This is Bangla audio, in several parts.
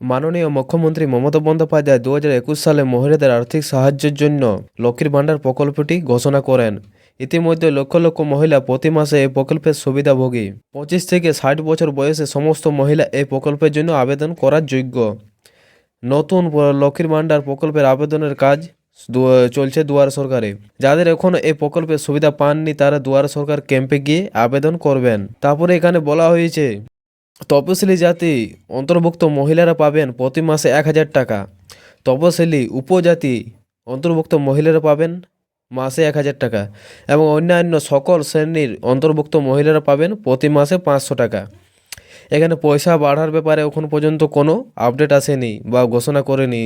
মাননীয় মুখ্যমন্ত্রী মমতা বন্দ্যোপাধ্যায় দু হাজার একুশ সালে মহিলাদের আর্থিক সাহায্যের জন্য লক্ষ্মীর ভাণ্ডার প্রকল্পটি ঘোষণা করেন। ইতিমধ্যে লক্ষ লক্ষ মহিলা প্রতি মাসে এই প্রকল্পের সুবিধাভোগী। পঁচিশ থেকে ষাট বছর বয়সে সমস্ত মহিলা এই প্রকল্পের জন্য আবেদন করার যোগ্য। নতুন লক্ষ্মীর ভাণ্ডার প্রকল্পের আবেদনের কাজ চলছে দুয়ার সরকারে। যাদের এখনও এই প্রকল্পের সুবিধা পাননি তারা দুয়ার সরকার ক্যাম্পে গিয়ে আবেদন করবেন। তারপরে এখানে বলা হয়েছে তপশিলি জাতি অন্তর্ভুক্ত মহিলারা পাবেন প্রতি মাসে এক হাজার টাকা। তপশিলি উপজাতি অন্তর্ভুক্ত মহিলারা পাবেন মাসে এক হাজার টাকা এবং অন্যান্য সকল শ্রেণির অন্তর্ভুক্ত মহিলারা পাবেন প্রতি মাসে পাঁচশো টাকা। এখানে পয়সা বাড়ার ব্যাপারে এখন পর্যন্ত কোনো আপডেট আসেনি বা ঘোষণা করেনি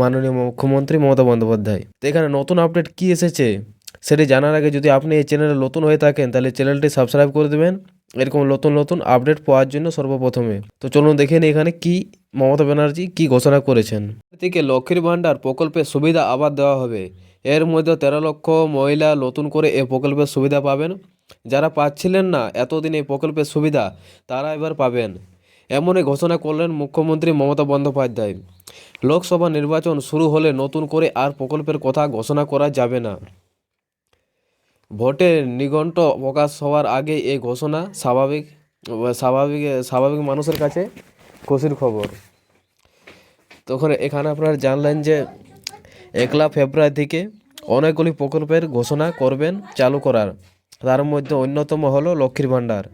মাননীয় মুখ্যমন্ত্রী মমতা বন্দ্যোপাধ্যায়। তো এখানে নতুন আপডেট কী এসেছে? সেটি জানার আগে যদি আপনি এই চ্যানেলে নতুন হয়ে থাকেন, তাহলে চ্যানেলটি সাবস্ক্রাইব করে দেবেন। এরকম নতুন নতুন আপডেট পাওয়ার জন্য সর্বপ্রথমে। তো চলুন দেখে নিই এখানে কি মমতা ব্যানার্জি কি ঘোষণা করেছেন। থেকে লক্ষ্মীর ভাণ্ডার প্রকল্পের সুবিধা আবার দেওয়া হবে। এর মধ্যে তেরো লক্ষ মহিলা নতুন করে এই প্রকল্পের সুবিধা পাবেন। যারা পাচ্ছিলেন না এতদিন এই প্রকল্পের সুবিধা, তারা এবার পাবেন। এমনই ঘোষণা করলেন মুখ্যমন্ত্রী মমতা বন্দ্যোপাধ্যায়। লোকসভা নির্বাচন শুরু হলে নতুন করে আর প্রকল্পের কথা ঘোষণা করা যাবে না। ভোটের নিঘণ্ট প্রকাশ হওয়ার আগে এ ঘোষণা স্বাভাবিক স্বাভাবিক স্বাভাবিক মানুষের কাছে খুশির খবর। তখন এখানে আপনারা জানলেন যে একলা ফেব্রুয়ারি থেকে অনেকগুলি প্রকল্পের ঘোষণা করবেন, চালু করার। তার মধ্যে অন্যতম হলো লক্ষ্মীর ভাণ্ডার।